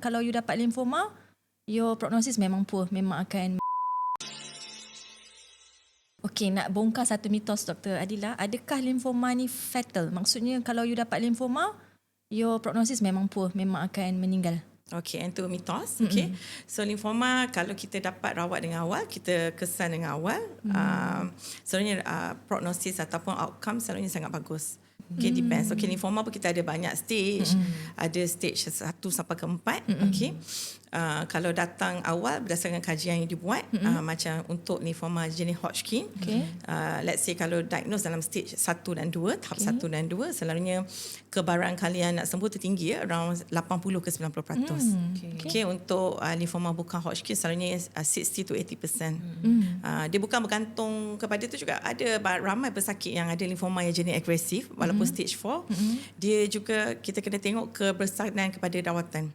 Kalau you dapat lymphoma, your prognosis memang poor, memang akan Okey, nak bongkar satu mitos Dr. Adila. Adakah lymphoma ni fatal? Maksudnya kalau you dapat lymphoma, your prognosis memang poor, memang akan meninggal. Okay, itu mitos. Okay. So, lymphoma kalau kita dapat rawat dengan awal, kita kesan dengan awal, mm. uh, selalunya uh, prognosis ataupun outcome selalunya sangat bagus. Okay, mm. depends. Okay, lymphoma pun kita ada banyak stage. Mm. Ada stage 1 sampai ke 4. Mm. Okay. Uh, kalau datang awal berdasarkan kajian yang dibuat mm-hmm. uh, macam untuk lymphoma jenis Hodgkin Okay. uh, let's say kalau diagnose dalam stage 1 dan 2 tahap okay. 1 dan 2 selalunya kebaran kalian nak sembuh tertinggi around 80 ke 90% mm, okay. okay untuk uh, lymphoma bukan Hodgkin selalunya uh, 60 to 80% mm. uh, dia bukan bergantung kepada itu juga ada ramai pesakit yang ada lymphoma yang jenis agresif walaupun mm. stage 4 mm. dia juga kita kena tengok kebersanan kepada rawatan